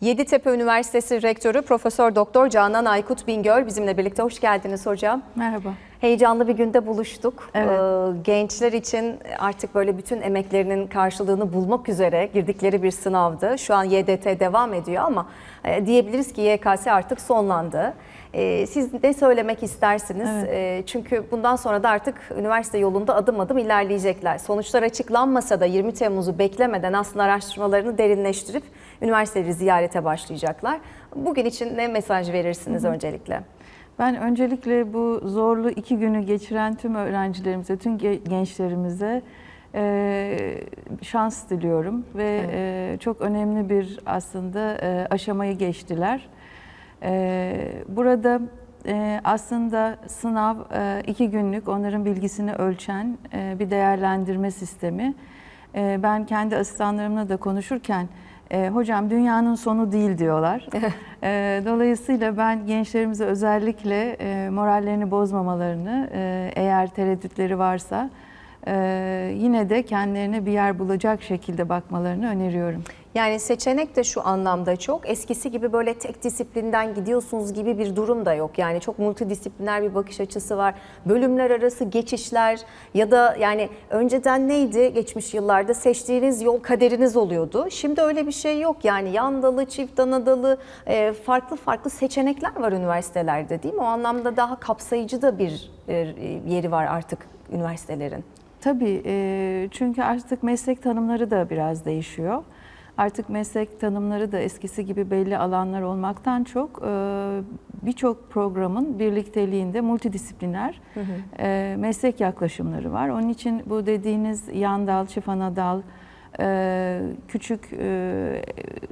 Yeditepe Üniversitesi Rektörü Profesör Doktor Canan Aykut Bingöl bizimle birlikte. Hoş geldiniz hocam. Merhaba. Heyecanlı bir günde buluştuk. Evet. Ee, gençler için artık böyle bütün emeklerinin karşılığını bulmak üzere girdikleri bir sınavdı. Şu an YDT devam ediyor ama e, diyebiliriz ki YKS artık sonlandı. E, siz ne söylemek istersiniz? Evet. E, çünkü bundan sonra da artık üniversite yolunda adım adım ilerleyecekler. Sonuçlar açıklanmasa da 20 Temmuz'u beklemeden aslında araştırmalarını derinleştirip üniversiteleri ziyarete başlayacaklar. Bugün için ne mesaj verirsiniz öncelikle? Ben öncelikle bu zorlu iki günü geçiren tüm öğrencilerimize, tüm ge- gençlerimize e, şans diliyorum ve e, çok önemli bir aslında e, aşamayı geçtiler. E, burada e, aslında sınav e, iki günlük onların bilgisini ölçen e, bir değerlendirme sistemi. Ben kendi asistanlarımla da konuşurken hocam dünyanın sonu değil diyorlar. Dolayısıyla ben gençlerimize özellikle morallerini bozmamalarını eğer tereddütleri varsa yine de kendilerine bir yer bulacak şekilde bakmalarını öneriyorum. Yani seçenek de şu anlamda çok. Eskisi gibi böyle tek disiplinden gidiyorsunuz gibi bir durum da yok. Yani çok multidisipliner bir bakış açısı var. Bölümler arası geçişler ya da yani önceden neydi geçmiş yıllarda seçtiğiniz yol kaderiniz oluyordu. Şimdi öyle bir şey yok. Yani yan dalı, çift ana dalı e, farklı farklı seçenekler var üniversitelerde değil mi? O anlamda daha kapsayıcı da bir e, yeri var artık üniversitelerin. Tabii e, çünkü artık meslek tanımları da biraz değişiyor. Artık meslek tanımları da eskisi gibi belli alanlar olmaktan çok e, birçok programın birlikteliğinde multidisipliner e, meslek yaklaşımları var. Onun için bu dediğiniz yan dal, çift ana dal, küçük e,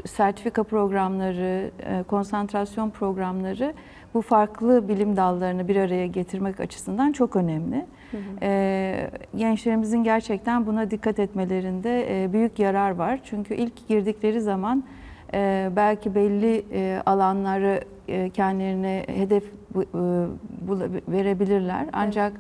sertifika programları, e, konsantrasyon programları bu farklı bilim dallarını bir araya getirmek açısından çok önemli. E, gençlerimizin gerçekten buna dikkat etmelerinde e, büyük yarar var. Çünkü ilk girdikleri zaman belki belli alanları kendilerine hedef verebilirler. Ancak e,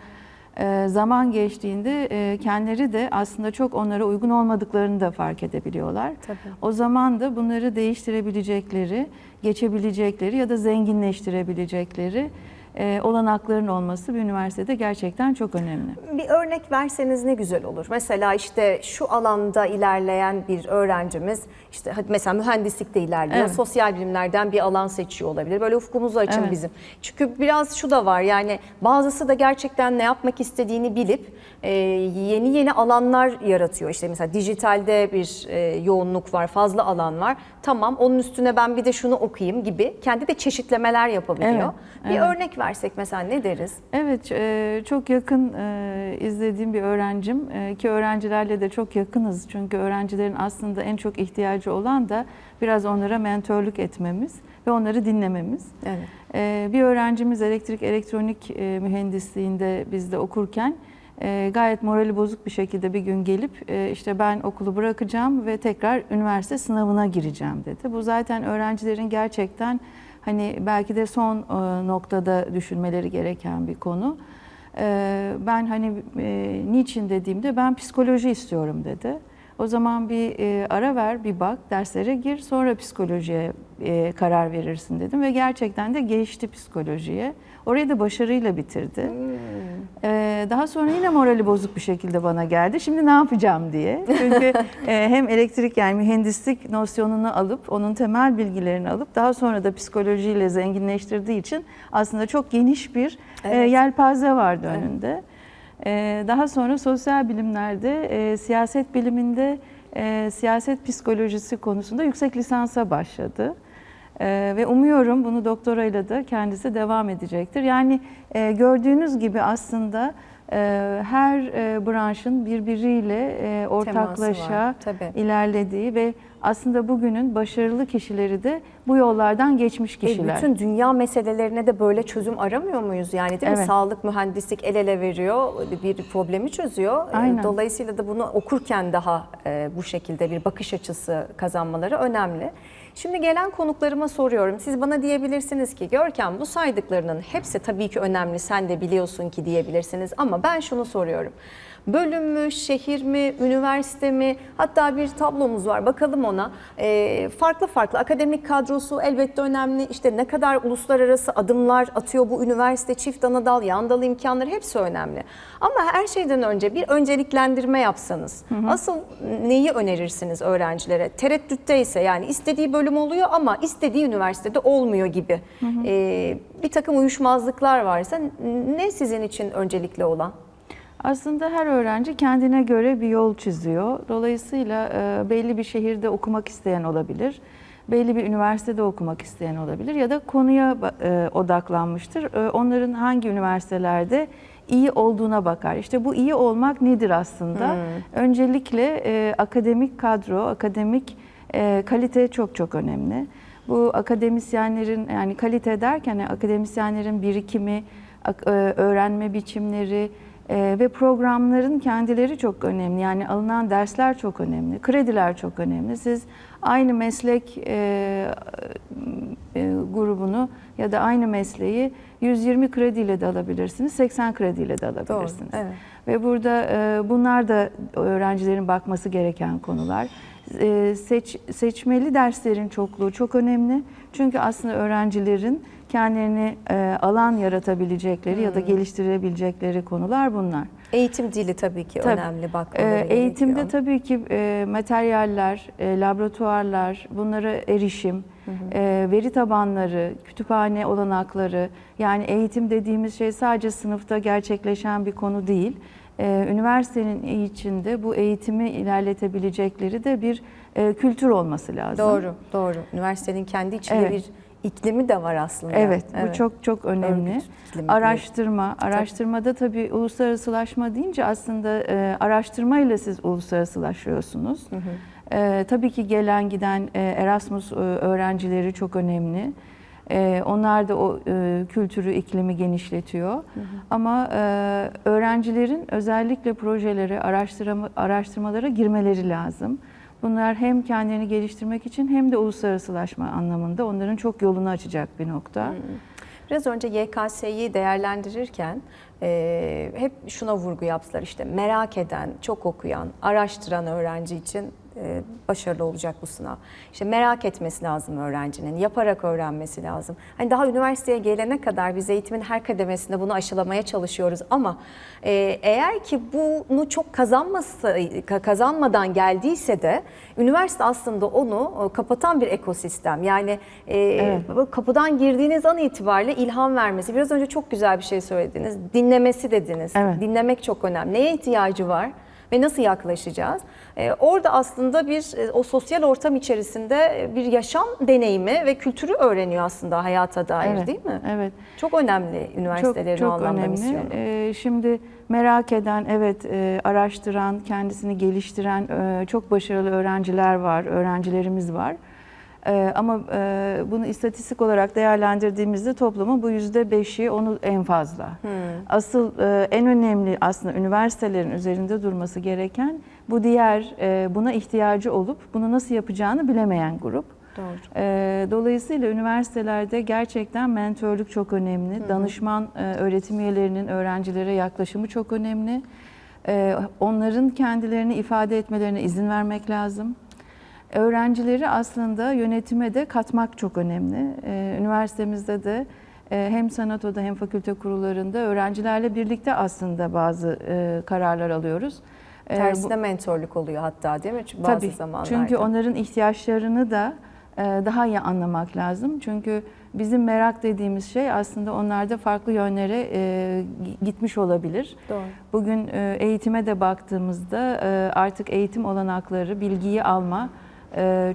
zaman geçtiğinde e, kendileri de aslında çok onlara uygun olmadıklarını da fark edebiliyorlar. Tabii. O zaman da bunları değiştirebilecekleri, geçebilecekleri ya da zenginleştirebilecekleri e, olanakların olması bir üniversitede gerçekten çok önemli. Bir örnek verseniz ne güzel olur. Mesela işte şu alanda ilerleyen bir öğrencimiz işte mesela mühendislikte ilerliyor. Evet. Sosyal bilimlerden bir alan seçiyor olabilir. Böyle ufkumuzu açın Evet. bizim. Çünkü biraz şu da var yani bazısı da gerçekten ne yapmak istediğini bilip e, yeni yeni alanlar yaratıyor. İşte mesela dijitalde bir e, yoğunluk var, fazla alan var. Tamam onun üstüne ben bir de şunu okuyayım gibi kendi de çeşitlemeler yapabiliyor. Evet, Bir evet. örnek versek mesela ne deriz? Evet, e, çok yakın e, izlediğim bir öğrencim e, ki öğrencilerle de çok yakınız. Çünkü öğrencilerin aslında en çok ihtiyacı olan da biraz onlara mentörlük etmemiz ve onları dinlememiz. Evet. E, Bir öğrencimiz elektrik elektronik e, mühendisliğinde bizde okurken e, gayet morali bozuk bir şekilde bir gün gelip e, işte ben okulu bırakacağım ve tekrar üniversite sınavına gireceğim dedi. Bu zaten öğrencilerin gerçekten hani belki de son e, noktada düşünmeleri gereken bir konu. E, Ben hani e, niçin dediğimde ben psikoloji istiyorum dedi. O zaman bir e, ara ver, bir bak, derslere gir, sonra psikolojiye karar verirsin dedim ve gerçekten de geçti psikolojiye. Orayı da başarıyla bitirdi. E, daha sonra yine morali bozuk bir şekilde bana geldi. Şimdi ne yapacağım diye. Çünkü e, hem elektrik yani mühendislik nosyonunu alıp onun temel bilgilerini alıp daha sonra da psikolojiyle zenginleştirdiği için aslında çok geniş bir e, Evet. yelpaze vardı önünde. Ee, Daha sonra sosyal bilimlerde, e, siyaset biliminde e, siyaset psikolojisi konusunda yüksek lisansa başladı. Ee, Ve umuyorum bunu doktorayla da kendisi devam edecektir. Yani e, gördüğünüz gibi aslında e, her e, branşın birbiriyle e, ortaklaşa var, ilerlediği ve aslında bugünün başarılı kişileri de bu yollardan geçmiş E, kişiler. bütün dünya meselelerine de böyle çözüm aramıyor muyuz? Yani değil mi? Evet. Sağlık, mühendislik el ele veriyor, bir problemi çözüyor. E, Aynen. Dolayısıyla da bunu okurken daha e, bu şekilde bir bakış açısı kazanmaları önemli. Şimdi gelen konuklarıma soruyorum. Siz bana diyebilirsiniz ki Görkem bu saydıklarının hepsi tabii ki önemli. Sen de biliyorsun ki diyebilirsiniz ama ben şunu soruyorum. Bölüm mü, şehir mi, üniversite mi? Hatta bir tablomuz var bakalım ona. Ee, farklı farklı akademik kadrosu elbette önemli. İşte ne kadar uluslararası adımlar atıyor bu üniversite, çift ana dal, yan dal imkanları hepsi önemli. Ama her şeyden önce bir önceliklendirme yapsanız asıl neyi önerirsiniz öğrencilere? Tereddütteyse yani istediği bölüm oluyor ama istediği üniversitede olmuyor gibi. Ee, bir takım uyuşmazlıklar varsa ne sizin için öncelikli olan? Aslında her öğrenci kendine göre bir yol çiziyor. Dolayısıyla e, belli bir şehirde okumak isteyen olabilir. Belli bir üniversitede okumak isteyen olabilir ya da konuya e, odaklanmıştır. E, Onların hangi üniversitelerde iyi olduğuna bakar. İşte bu iyi olmak nedir aslında? Öncelikle e, akademik kadro, akademik e, kalite çok çok önemli. Bu akademisyenlerin yani kalite derken akademisyenlerin birikimi, öğrenme biçimleri e, ve programların kendileri çok önemli. Yani alınan dersler çok önemli, krediler çok önemli. Siz aynı meslek e, e, grubunu ya da aynı mesleği 120 krediyle de alabilirsiniz, 80 krediyle de alabilirsiniz. evet. Ve burada e, bunlar da öğrencilerin bakması gereken konular. E, seç, seçmeli derslerin çokluğu çok önemli. Çünkü aslında öğrencilerin kendilerini e, alan yaratabilecekleri ya da Hmm. geliştirebilecekleri konular bunlar. Eğitim dili tabii ki Tabii. önemli bakmaları Ee, eğitimde gerekiyor. tabii ki e, materyaller, e, laboratuvarlar, bunlara erişim, e, veri tabanları, kütüphane olanakları, yani eğitim dediğimiz şey sadece sınıfta gerçekleşen bir konu değil. E, üniversitenin içinde bu eğitimi ilerletebilecekleri de bir e, kültür olması lazım. Doğru, doğru. Üniversitenin kendi içinde Evet. bir iklimi de var aslında. Evet, bu çok çok önemli. Örgüt iklimi Araştırma, araştırmada tabii uluslararasılaşma deyince aslında e, araştırmayla siz uluslararasılaşıyorsunuz. E, tabii ki gelen giden e, Erasmus e, öğrencileri çok önemli. E, onlar da o e, kültürü, iklimi genişletiyor. Ama e, öğrencilerin özellikle projelere, araştırma, araştırmalara girmeleri lazım. Bunlar hem kendilerini geliştirmek için hem de uluslararasılaşma anlamında onların çok yolunu açacak bir nokta. Biraz önce YKS'yi değerlendirirken e, hep şuna vurgu yaptılar işte merak eden, çok okuyan, araştıran öğrenci için e, başarılı olacak bu sınav. İşte merak etmesi lazım öğrencinin, yaparak öğrenmesi lazım. Hani daha üniversiteye gelene kadar biz eğitimin her kademesinde bunu aşılamaya çalışıyoruz ama e, eğer ki bunu çok kazanması kazanmadan geldiyse de üniversite aslında onu e, kapatan bir ekosistem. Yani e, Evet. kapıdan girdiğiniz an itibariyle ilham vermesi. Biraz önce çok güzel bir şey söylediniz. Dinlemesi dediniz. Evet. Dinlemek çok önemli. Neye ihtiyacı var? Ve nasıl yaklaşacağız? Ee, orada aslında bir e, o sosyal ortam içerisinde e, bir yaşam deneyimi ve kültürü öğreniyor aslında hayata dair Evet, değil mi? Evet. Çok önemli üniversitelerin çok, çok anlamda önemli. misyonu. Ee, şimdi merak eden, evet e, araştıran, kendisini geliştiren e, çok başarılı öğrenciler var, öğrencilerimiz var. E, ama e, bunu istatistik olarak değerlendirdiğimizde toplumun bu yüzde beşi onu en fazla. Hmm. Asıl e, en önemli aslında üniversitelerin üzerinde durması gereken bu diğer e, buna ihtiyacı olup bunu nasıl yapacağını bilemeyen grup. Doğru. Ee, Dolayısıyla üniversitelerde gerçekten mentörlük çok önemli. Danışman e, öğretim üyelerinin öğrencilere yaklaşımı çok önemli. Ee, Onların kendilerini ifade etmelerine izin vermek lazım. Öğrencileri aslında yönetime de katmak çok önemli. Ee, Üniversitemizde de e, hem sanatoda hem fakülte kurullarında öğrencilerle birlikte aslında bazı e, kararlar alıyoruz. Ee, Tersine mentorluk oluyor hatta değil mi? Çünkü bazı Tabii. zamanlarda. Çünkü onların ihtiyaçlarını da e, daha iyi anlamak lazım. Çünkü bizim merak dediğimiz şey aslında onlarda farklı yönlere e, gitmiş olabilir. Doğru. Bugün e, eğitime de baktığımızda e, artık eğitim olanakları, bilgiyi alma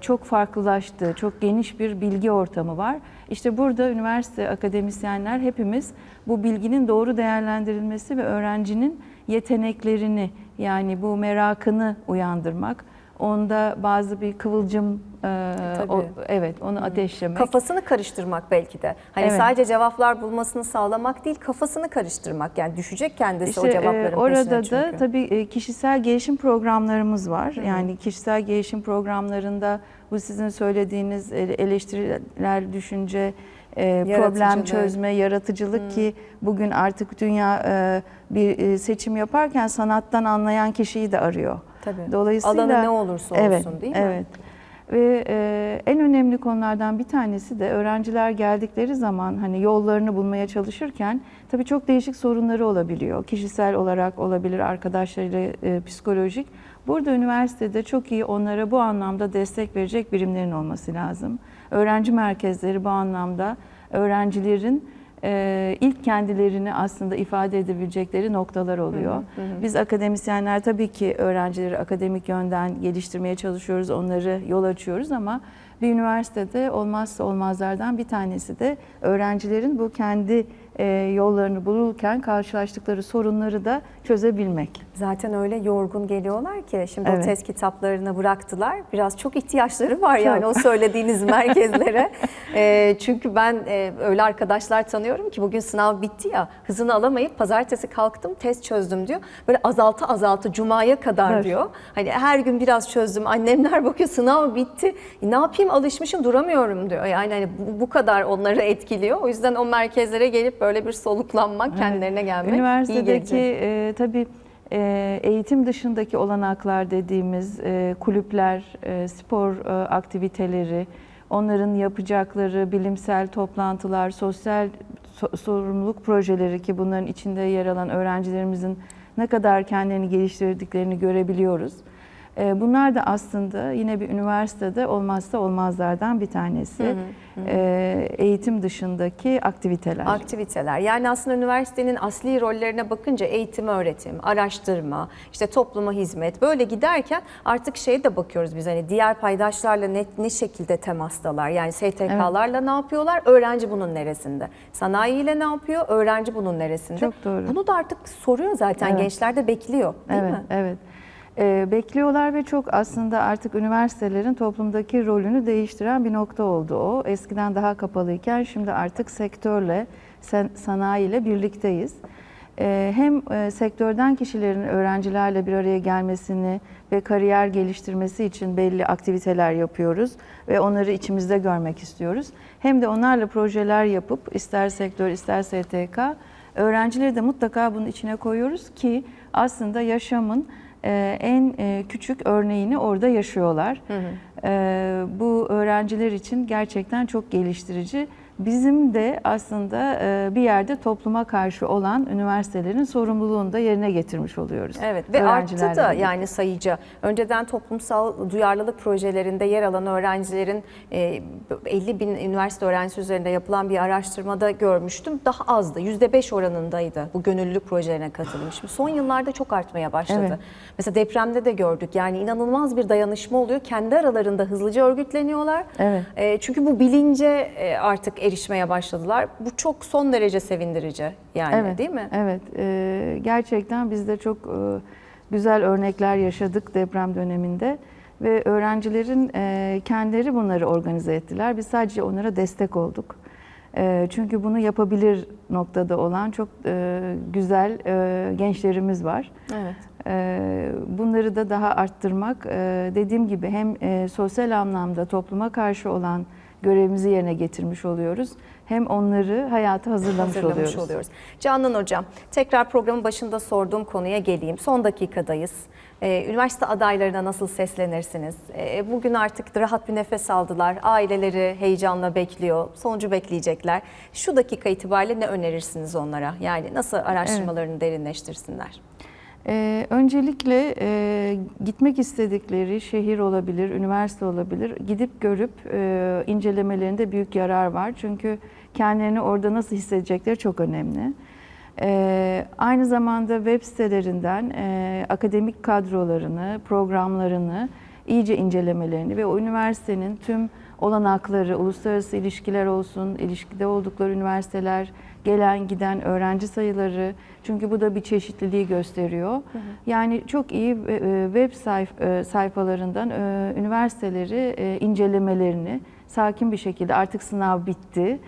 çok farklılaştı. Çok geniş bir bilgi ortamı var. İşte burada üniversite akademisyenler hepimiz bu bilginin doğru değerlendirilmesi ve öğrencinin yeteneklerini yani bu merakını uyandırmak, onda bazı bir kıvılcım e, Tabii. o- evet onu ateşlemek. Kafasını karıştırmak belki de. Hani Evet. sadece cevaplar bulmasını sağlamak değil, kafasını karıştırmak. Yani düşecek kendisi o İşte, cevapların e, orada da çünkü. tabii e, kişisel gelişim programlarımız var. Yani kişisel gelişim programlarında bu sizin söylediğiniz ele- eleştiriler, düşünce, e, problem çözme, yaratıcılık ki bugün artık dünya e, bir e, seçim yaparken sanattan anlayan kişiyi de arıyor. Tabii. Dolayısıyla Alanı ne olursa olsun evet, değil mi? Evet. Ve e, en önemli konulardan bir tanesi de öğrenciler geldikleri zaman hani yollarını bulmaya çalışırken tabii çok değişik sorunları olabiliyor. Kişisel olarak olabilir, arkadaşlarıyla e, psikolojik. Burada üniversitede çok iyi onlara bu anlamda destek verecek birimlerin olması lazım. Öğrenci merkezleri bu anlamda öğrencilerin e, ilk kendilerini aslında ifade edebilecekleri noktalar oluyor. Biz akademisyenler tabii ki öğrencileri akademik yönden geliştirmeye çalışıyoruz, onları yol açıyoruz ama bir üniversitede olmazsa olmazlardan bir tanesi de öğrencilerin bu kendi yollarını bulurken karşılaştıkları sorunları da çözebilmek. Zaten öyle yorgun geliyorlar ki şimdi o Evet. test kitaplarını bıraktılar. Biraz çok ihtiyaçları var yani o Çok. söylediğiniz merkezlere. Ee, çünkü ben e, öyle arkadaşlar tanıyorum ki bugün sınav bitti ya hızını alamayıp pazartesi kalktım test çözdüm diyor. Böyle azaltı azaltı cumaya kadar Evet. diyor. Hani her gün biraz çözdüm. Annemler bakıyor sınav bitti. E, ne yapayım alışmışım duramıyorum diyor. Yani hani bu, bu kadar onları etkiliyor. O yüzden o merkezlere gelip böyle bir soluklanmak, kendilerine gelmek Üniversitedeki e, tabii e, eğitim dışındaki olanaklar dediğimiz e, kulüpler, e, spor e, aktiviteleri, onların yapacakları bilimsel toplantılar, sosyal so- sorumluluk projeleri ki bunların içinde yer alan öğrencilerimizin ne kadar kendilerini geliştirdiklerini görebiliyoruz. E, Bunlar da aslında yine bir üniversitede olmazsa olmazlardan bir tanesi. E, Eğitim dışındaki aktiviteler. Aktiviteler. Yani aslında üniversitenin asli rollerine bakınca eğitim, öğretim, araştırma, işte topluma hizmet böyle giderken artık şeye de bakıyoruz biz hani diğer paydaşlarla ne, ne şekilde temastalar? Yani STK'larla ne yapıyorlar? Öğrenci bunun neresinde? Sanayiyle ne yapıyor? Öğrenci bunun neresinde? Çok doğru. Bunu da artık soruyor zaten Evet. gençler de bekliyor değil evet, mi? Evet. Ee, bekliyorlar ve çok aslında artık üniversitelerin toplumdaki rolünü değiştiren bir nokta oldu o. Eskiden daha kapalıyken şimdi artık sektörle, sanayiyle birlikteyiz. Ee, hem e, sektörden kişilerin öğrencilerle bir araya gelmesini ve kariyer geliştirmesi için belli aktiviteler yapıyoruz ve onları içimizde görmek istiyoruz. Hem de onlarla projeler yapıp ister sektör ister STK öğrencileri de mutlaka bunun içine koyuyoruz ki aslında yaşamın e, en e, küçük örneğini orada yaşıyorlar. E, Bu öğrenciler için gerçekten çok geliştirici. Bizim de aslında e, bir yerde topluma karşı olan üniversitelerin sorumluluğunu da yerine getirmiş oluyoruz. Evet ve arttı da birlikte. yani sayıca. Önceden toplumsal duyarlılık projelerinde yer alan öğrencilerin e, 50 bin üniversite öğrencisi üzerinde yapılan bir araştırmada görmüştüm. Daha azdı. %5 oranındaydı bu gönüllülük projelerine katılım. Şimdi son yıllarda çok artmaya başladı. Evet. Mesela depremde de gördük. Yani inanılmaz bir dayanışma oluyor. Kendi aralarında hızlıca örgütleniyorlar. Evet. E, çünkü bu bilince e, artık erişmeye başladılar. Bu çok son derece sevindirici yani Evet, değil mi? Evet, e, gerçekten biz de çok e, güzel örnekler yaşadık deprem döneminde ve öğrencilerin e, kendileri bunları organize ettiler. Biz sadece onlara destek olduk. E, çünkü bunu yapabilir noktada olan çok e, güzel e, gençlerimiz var. Evet. E, Bunları da daha arttırmak, e, dediğim gibi hem e, sosyal anlamda topluma karşı olan görevimizi yerine getirmiş oluyoruz. Hem onları hayata hazırlamış, hazırlamış oluyoruz. oluyoruz. Canan Hocam, tekrar programın başında sorduğum konuya geleyim. Son dakikadayız. Ee, üniversite adaylarına nasıl seslenirsiniz? Ee, bugün artık rahat bir nefes aldılar. Aileleri heyecanla bekliyor. Sonucu bekleyecekler. Şu dakika itibariyle ne önerirsiniz onlara? Yani nasıl araştırmalarını derinleştirsinler? Ee, öncelikle e, gitmek istedikleri şehir olabilir, üniversite olabilir. Gidip görüp e, incelemelerinde büyük yarar var. Çünkü kendilerini orada nasıl hissedecekleri çok önemli. Ee, aynı zamanda web sitelerinden e, akademik kadrolarını, programlarını iyice incelemelerini ve o üniversitenin tüm olanakları, uluslararası ilişkiler olsun, ilişkide oldukları üniversiteler, gelen giden öğrenci sayıları çünkü bu da bir çeşitliliği gösteriyor. Yani çok iyi e, web sayf- e, sayfalarından e, üniversiteleri e, incelemelerini sakin bir şekilde artık sınav bitti.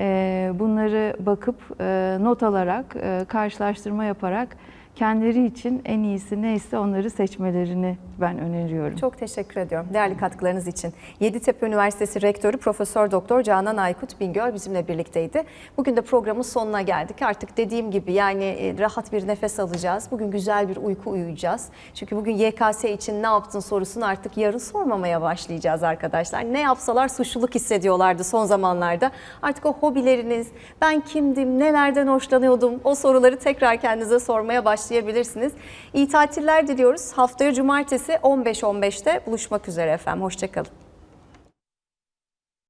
E, Bunları bakıp e, not alarak, e, karşılaştırma yaparak kendileri için en iyisi neyse onları seçmelerini ben öneriyorum. Çok teşekkür ediyorum değerli katkılarınız için. Yeditepe Üniversitesi Rektörü Profesör Doktor Canan Aykut Bingöl bizimle birlikteydi. Bugün de programın sonuna geldik. Artık dediğim gibi yani e, rahat bir nefes alacağız. Bugün güzel bir uyku uyuyacağız. Çünkü bugün YKS için ne yaptın sorusunu artık yarın sormamaya başlayacağız arkadaşlar. Ne yapsalar suçluluk hissediyorlardı son zamanlarda. Artık o hobileriniz, ben kimdim, nelerden hoşlanıyordum o soruları tekrar kendinize sormaya başlayabilirsiniz. İyi tatiller diliyoruz. Haftaya cumartesi 15.15'te buluşmak üzere efendim. Hoşçakalın.